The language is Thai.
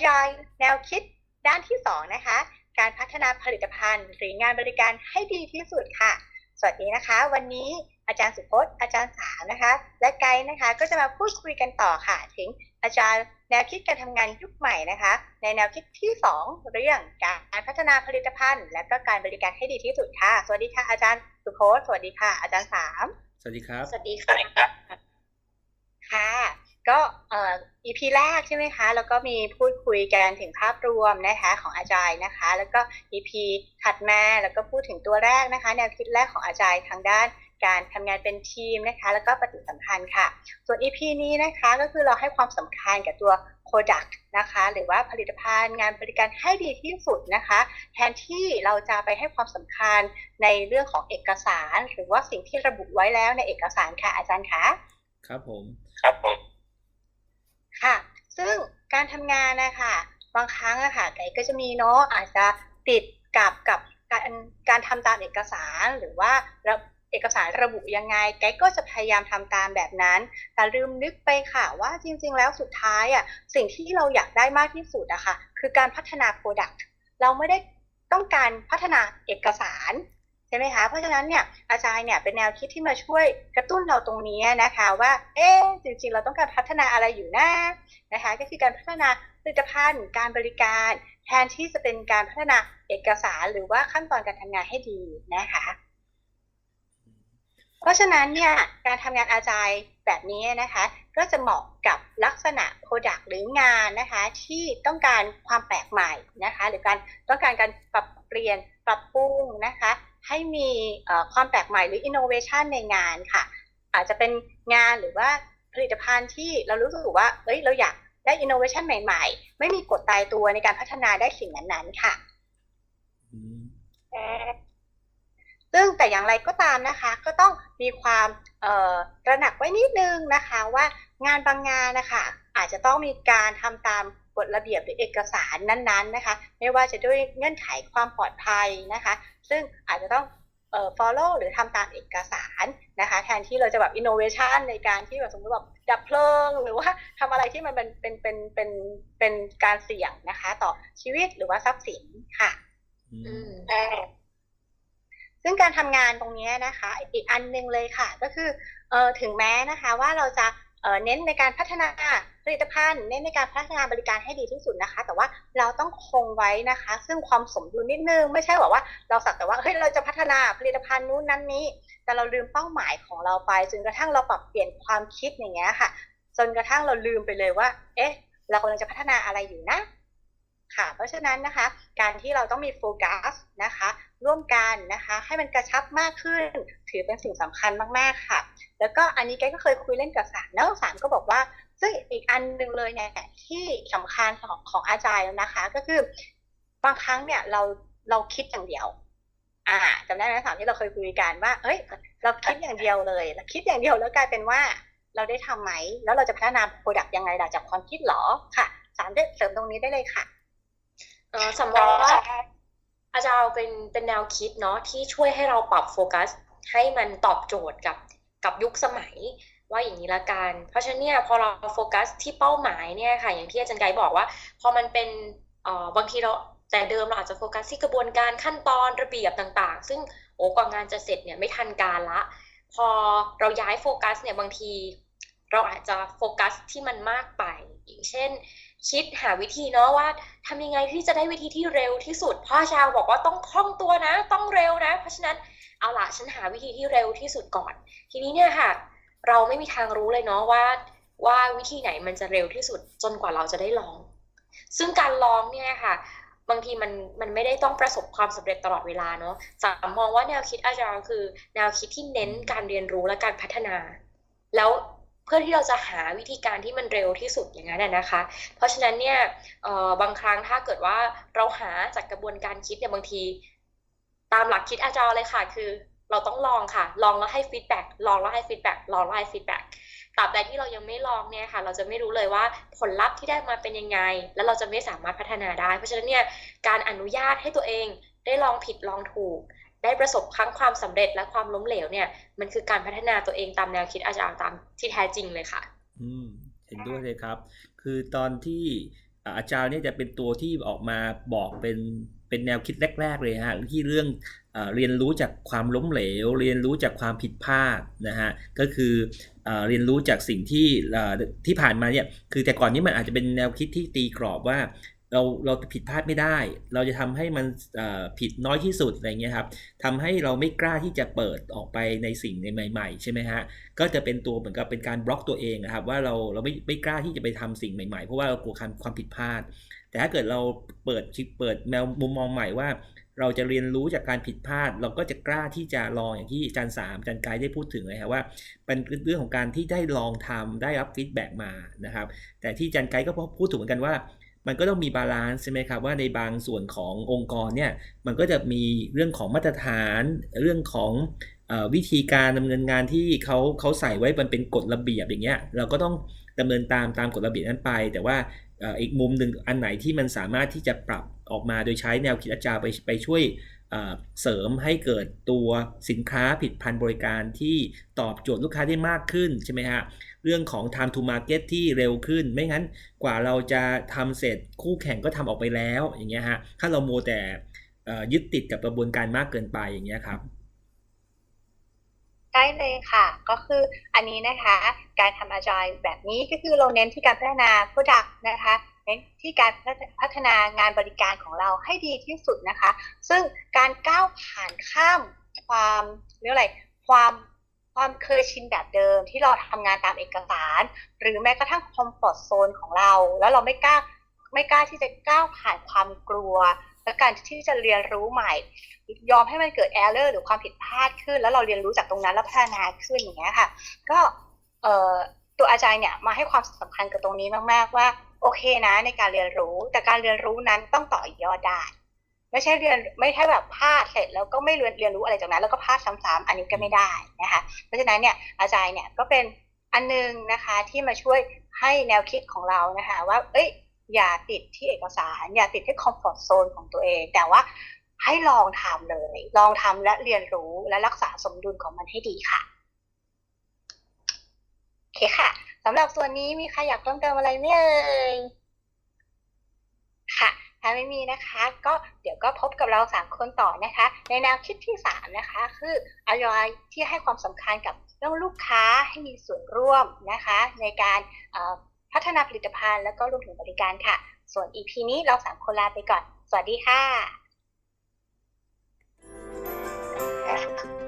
Agile แนวคิดด้านที่ 2 นะคะ การพัฒนาผลิตภัณฑ์ หรืองานบริการให้ดีที่สุดค่ะ สวัสดีนะคะ วันนี้อาจารย์สุพจน์อาจารย์สามนะคะ และไกด์นะคะก็จะมาพูดคุยกันต่อค่ะ ถึงอาจารย์แนวคิดการทำงานยุคใหม่นะคะ ในแนวคิดที่ 2 เรื่องการพัฒนาผลิตภัณฑ์ และก็การบริการให้ดีที่สุดค่ะ สวัสดีค่ะอาจารย์สุพจน์สวัสดีค่ะ อาจารย์สามสวัสดีครับ สวัสดีค่ะค่ะ ก็เอ่อ EP แรกใช่ไหมคะ แล้วก็มีพูดคุยกันถึงภาพรวมนะคะของอาจารย์นะคะ แล้วก็ EP ถัดมาแล้วก็พูดถึงตัวแรกนะคะ แนวคิดแรกของอาจารย์ทางด้านการทำงานเป็นทีมนะคะ แล้วก็ปฏิสัมพันธ์ค่ะ ส่วน EP นี้นะคะก็คือเราให้ความสำคัญกับตัว Product นะคะ หรือว่าผลิตภัณฑ์งานบริการให้ดีที่สุดนะคะ แทนที่เราจะไปให้ความสำคัญในเรื่องของเอกสาร หรือว่าสิ่งที่ระบุไว้แล้วในเอกสารค่ะอาจารย์คะครับผม ครับผม ค่ะ ซึ่งการทำงานนะคะบางครั้งอะค่ะไก่ก็จะมีเนาะอาจจะติดกับกับการการทำตามเอกสารหรือว่าเอกสารระบุยังไง ไก่ก็จะพยายามทำตามแบบนั้น แต่ลืมนึกไปค่ะว่าจริง ๆ แล้วสุดท้ายอะสิ่งที่เราอยากได้มากที่สุดอะค่ะคือการพัฒนา Product เราไม่ได้ต้องการพัฒนาเอกสาร ใช่ไหมคะเพราะฉะนั้นเนี่ยอาจารย์เนี่ยเป็นแนวคิดที่มาช่วยกระตุ้นเราตรงนี้นะคะว่าเอ๊ะจริงๆ เราต้องการพัฒนาอะไรอยู่นะนะคะก็คือการพัฒนาผลิตภัณฑ์การบริการแทนที่จะเป็นการพัฒนาเอกสารหรือว่าขั้นตอนการทำงานให้ดีนะคะเพราะฉะนั้นเนี่ยการทำงานอาจายแบบนี้นะคะ ก็จะเหมาะกับลักษณะ Product หรืองานนะคะ ที่ต้องการความแปลกใหม่นะคะ หรือการต้องการการปรับเปลี่ยนปรับปรุงนะคะ ให้มีความแปลกใหม่หรือ innovation ในงานค่ะ อาจจะเป็นงานหรือว่าผลิตภัณฑ์ที่เรารู้สึกว่าเอ้ยเราอยากได้ innovation ใหม่ๆ ไม่มีกฎตายตัวในการพัฒนาได้สิ่งนั้นๆค่ะอืมซึ่งแต่อย่างไรก็ตามนะคะ ก็ต้องมีความเอ่อตระหนักไว้นิดนึงนะคะ ว่างานบางงานนะคะอาจจะต้องมีการทำตาม กฎระเบียบหรือเอกสารนั้นๆนะคะไม่ว่าจะด้วยเงื่อนไขความปลอดภัยนะคะ ซึ่งอาจจะต้องเอ่อ follow หรือทำตามเอกสารนะคะ แทนที่เราจะแบบ innovation ในการที่แบบสมมติแบบดับเพลิง หรือว่าทำอะไรที่มันเป็นเป็นเป็นเป็นเป็นการเสี่ยงนะคะ ต่อชีวิตหรือว่าทรัพย์สินค่ะอืมซึ่งการทำงานตรงนี้นะคะ อีกอันหนึงเลยค่ะ ก็คือเอ่อถึงแม้นะคะ ว่าเราจะ เน้นในการพัฒนาผลิตภัณฑ์เน้นในการพัฒนาบริการให้ดีที่สุดนะคะ แต่ว่าเราต้องคงไว้นะคะ ซึ่งความสมดุลนิดนึง ไม่ใช่แบบว่า เราสักแต่ว่าเฮ้ยเราจะพัฒนาผลิตภัณฑ์นู้นนั้นนี้ แต่เราลืมเป้าหมายของเราไปจนกระทั่งเราปรับเปลี่ยนความคิดอย่างเงี้ยค่ะ จนกระทั่งเราลืมไปเลยว่า เอ๊ะ เรากำลังจะพัฒนาอะไรอยู่นะค่ะ เพราะฉะนั้นนะคะ การที่เราต้องมีโฟกัสนะคะ ร่วมกันนะคะ ให้มันกระชับมากขึ้น ถือเป็นสิ่งสำคัญมากๆค่ะ แล้วก็อันนี้แกก็เคยคุยเล่นกับสารเนอะสารก็บอกว่า ซึ่งอีกอันหนึ่งเลยเนี่ยที่สำคัญของของอาจารย์นะคะ ก็คือบางครั้งเนี่ยเราเราคิดอย่างเดียว อ่าจำได้ไหมสามที่เราเคยคุยกันว่า เอ้ย เราคิดอย่างเดียวเลยเราคิดอย่างเดียวแล้วกลายเป็นว่าเราได้ทำไหม แล้วเราจะพัฒนาโปรดักต์ยังไงล่ะจากความคิดหรอค่ะ สามได้เสริมตรงนี้ได้เลยค่ะเออสำหรับว่า อาจารย์เป็นเป็นแนวคิดเนาะที่ช่วยให้เราปรับโฟกัส ให้มันตอบโจทย์กับกับยุคสมัยว่าอย่างนี้ละกัน เพราะฉะนั้นเนี่ยพอเราโฟกัสที่เป้าหมายเนี่ยค่ะ อย่างที่อาจารย์ไกด์บอกว่า พอมันเป็นเอ่อบางทีเราแต่เดิมเราอาจจะโฟกัสที่กระบวนการขั้นตอนระเบียบต่าง ๆ ซึ่งโอ้กว่างานจะเสร็จเนี่ยไม่ทันการละ พอเราย้ายโฟกัสเนี่ยบางที เราอาจจะโฟกัสที่มันมากไป อย่างเช่น คิดหาวิธีเนาะว่าทำยังไงที่จะได้วิธีที่เร็วที่สุดพ่อชาวบอกว่าต้องคล่องตัวนะ ต้องเร็วนะ เพราะฉะนั้นเอาละฉันหาวิธีที่เร็วที่สุดก่อน ทีนี้เนี่ยค่ะ เราไม่มีทางรู้เลยเนาะว่า ว่าวิธีไหนมันจะเร็วที่สุดจนกว่าเราจะได้ลอง ซึ่งการลองเนี่ยค่ะบางทีมันมันไม่ได้ต้องประสบความสำเร็จตลอดเวลาเนาะสามมองว่าแนวคิดอาจารย์คือ แนวคิดที่เน้นการเรียนรู้และการพัฒนา แล้ว พื่อที่เราจะหาวิธีการที่มันเร็วที่สุดอย่างนั้นนะนะคะ เพราะฉะนั้นเนี่ยบางครั้งถ้าเกิดว่าเราหาจากกระบวนการคิดเนี่ยบางที ตามหลักคิดอาจารย์เลยค่ะ คือเราต้องลองค่ะ ลองแล้วให้ฟีดแบ็กลองแล้วให้ฟีดแบ็กลองแล้วให้ฟีดแบ็กตราบใดที่เรายังไม่ลองเนี่ยค่ะ เราจะไม่รู้เลยว่าผลลัพธ์ที่ได้มาเป็นยังไง แล้วเราจะไม่สามารถพัฒนาได้ เพราะฉะนั้นเนี่ยการอนุญาตให้ตัวเองได้ลองผิดลองถูก ได้ประสบทั้งความสำเร็จและความล้มเหลวเนี่ย มันคือการพัฒนาตัวเองตามแนวคิดอาจารย์ตามที่แท้จริงเลยค่ะ อืมเห็นด้วยเลยครับ คือตอนที่อาจารย์เนี่ยจะเป็นตัวที่ออกมาบอกเป็นเป็นแนวคิดแรก ๆ เลยฮะที่เรื่องเอเรียนรู้จากความล้มเหลว เรียนรู้จากความผิดพลาดนะฮะก็คือเอเรียนรู้จากสิ่งที่ที่ผ่านมาเนี่ยคือแต่ก่อนนี้มันอาจจะเป็นแนวคิดที่ตีกรอบว่า เราเราผิดพลาดไม่ได้ เราจะทำให้มันผิดน้อยที่สุดอะไรเงี้ยครับทำให้เราไม่กล้าที่จะเปิดออกไปในสิ่งใใหม่ๆใช่ไหมฮะก็จะเป็นตัวเหมือนกับเป็นการบล็อกตัวเองนะครับว่าเราเราไม่ไม่กล้าที่จะไปทำสิ่งใหม่ๆ เพราะว่าเรากลัวความความผิดพลาด แต่ถ้าเกิดเราเปิดเปิดแนวมุมมองใหม่ว่า เราจะเรียนรู้จากการผิดพลาด เราก็จะกล้าที่จะลองอย่างที่อาจารย์สามอาจารย์กายได้พูดถึงเลยครับว่าเป็นเรื่องของการที่ได้ลองทำได้รับฟีดแบ็กมานะครับแต่ที่อาจารย์ไกด์ก็พูดถึงเหมือนกันว่า มันก็ต้องมีบาลานซ์ใช่ไหมครับว่าในบางส่วนขององค์กรเนี่ยมันก็จะมีเรื่องของมาตรฐานเรื่องของอวิธีการดำเนินงานที่เขาเขาใส่ไว้มันเป็นกฎระเบียบอย่างเงี้ยเราก็ต้องดำเนินตามตามกฎระเบียบนั้นไป แต่ว่าอีกมุมหนึ่งอันไหนที่มันสามารถที่จะปรับออกมาโดยใช้แนวคิดอาจารย์ไปไปช่วย เสริมให้เกิดตัวสินค้าผิดพันบริการที่ตอบโจทย์ลูกค้าได้มากขึ้นใช่ไหมฮะเรื่องของ time to market ที่เร็วขึ้น ไม่งั้นกว่าเราจะทำเสร็จคู่แข่งก็ทำออกไปแล้วอย่างเงี้ยฮะถ้าเราโมแต่ยึดติดกับกระบวนการมากเกินไปอย่างเงี้ยครับได้เลยค่ะ ก็คืออันนี้นะคะ การทำอาจายแบบนี้ก็คือเราเน้นที่การพัฒนา Product นะคะ เน้นที่การพัฒนางานบริการของเราให้ดีที่สุดนะคะ ซึ่งการก้าวผ่านข้ามความเรียกอะไรความความเคยชินแบบเดิมที่เราทำงานตามเอกสาร หรือแม้กระทั่งคอมฟอร์ z โซนของเรา แล้วเราไม่กล้าไม่กล้าที่จะก้าวผ่านความกลัว และการที่จะเรียนรู้ใหม่ ยอมให้มันเกิด error หรือความผิดพลาดขึ้น แล้วเราเรียนรู้จากตรงนั้นแล้วพัฒนาขึ้นอย่างเงี้ยค่ะ ก็ตัวอาจารย์เนี่ยมาให้ความสำคัญกับตรงนี้มาก ๆ ว่า โอเคนะในการเรียนรู้ แต่การเรียนรู้นั้นต้องต่อยอดได้ไม่ใช่เรียนไม่ใช่แบบพลาดเสร็จแล้วก็ไม่เรียนเรียนรู้อะไรจากนั้น แล้วก็พลาดซ้ำๆอันนี้ก็ไม่ได้นะคะเพราะฉะนั้นเนี่ยอาจารย์เนี่ยก็เป็นอันนึงนะคะที่มาช่วยให้แนวคิดของเรานะคะว่า เอ้ย อย่าติดที่เอกสาร อย่าติดที่คอมฟอร์ z โซนของตัวเอง แต่ว่าให้ลองทำเลย ลองทำและเรียนรู้และรักษาสมดุลของมันให้ดีค่ะโอเคค่ะ สำหรับส่วนนี้มีใครอยากเพิ่มเติมอะไรไหมเอ่ยค่ะ ถ้าไม่มีนะคะ ก็เดี๋ยวก็พบกับเราสามคนต่อนะคะ ในแนวคิดที่สามนะคะ คือออยอยที่ให้ความสำคัญกับเรื่องลูกค้าให้มีส่วนร่วมนะคะ ในการพัฒนาผลิตภัณฑ์และก็รวมถึงบริการค่ะ ส่วน EP นี้เราสามคนลาไปก่อน สวัสดีค่ะ Thank you.